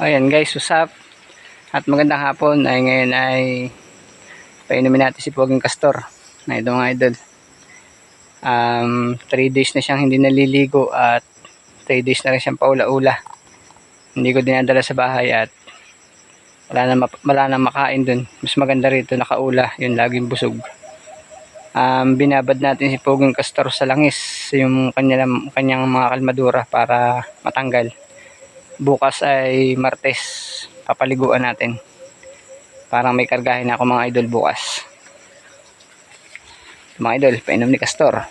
Ayan guys, usap. At magandang hapon ay ngayon ay painumin natin si Poging Castor. Na ito mga idol. Um, 3 days na siyang hindi naliligo at 3 days na rin siyang paula-ula. Hindi ko dinadala sa bahay at wala na, wala na makain dun. Mas maganda rito nakaula, yung laging busog. Um, binabad natin si Poging Castor sa langis, yung kanyang, kanyang mga kalmadura para matanggal bukas ay Martes papaliguan natin. Parang may kargahin ako mga idol bukas. Mga idol painom ni Castor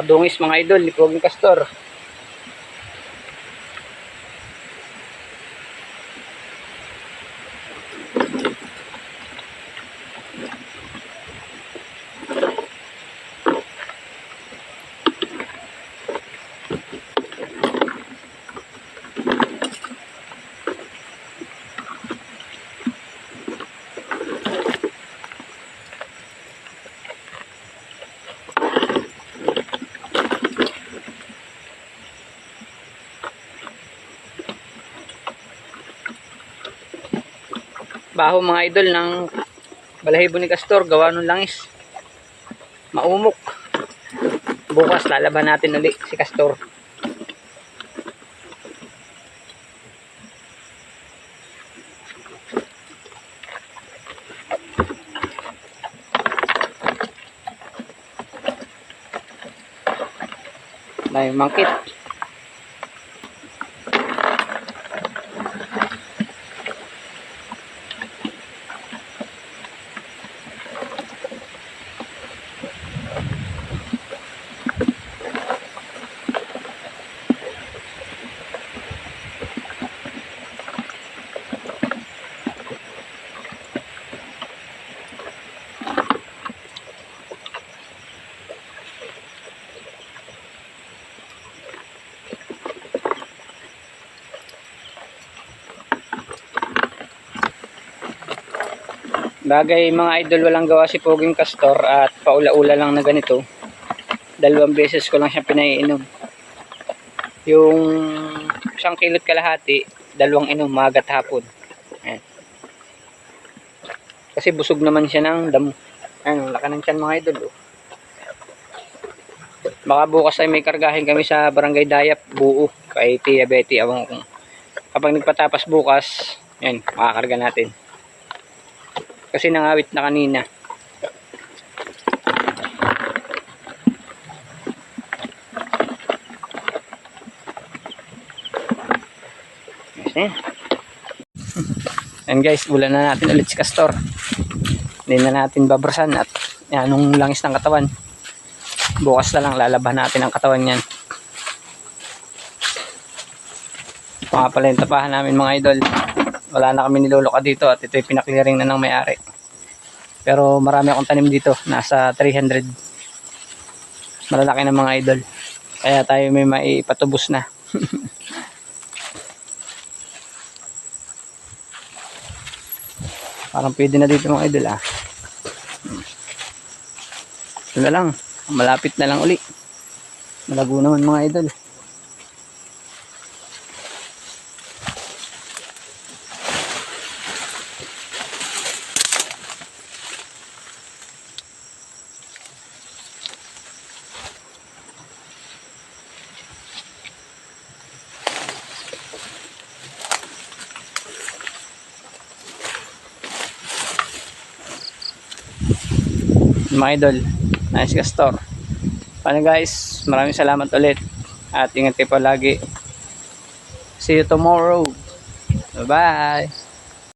napakadungis mga idol ni Poging Castor baho mga idol ng balahibo ni Castor gawa ng langis. Maumok. Bukas lalaban natin ulit si Castor. Dahil mangkit Bagay mga idol walang gawa si Poging Castor at paula-ula lang na ganito. Dalawang beses ko lang siya pinaiinom. Yung isang kilot kalahati, dalawang inom magat hapon. Ayan. Kasi busog naman siya ng damo. Ayan, laki ng tiyan mga idol. Oh. Baka bukas ay may kargahin kami sa Barangay Dayap, buo, kay Tia Betty. Awang kung kapag nagpatapas bukas, yan, makakarga natin. Kasi nangawit na kanina. Yes, eh. Yan guys, ulan na natin ulit si Castor. Hindi na natin babrasan at yan, nung langis ng katawan. Bukas na lang lalaban natin ang katawan niyan. Mga pala yung tapahan namin mga idol wala na kami niluluka dito at ito'y pinaklearing na ng may-ari. Pero marami akong tanim dito nasa 300 malalaki ng mga idol. Kaya tayo may maipatubos na. Parang pwede na dito mga idol ah. Ito na lang. Malapit na lang uli. Malago naman mga idol. Mga idol nice castor. Paano guys maraming salamat ulit. At ingat kayo palagi. See you tomorrow. Bye bye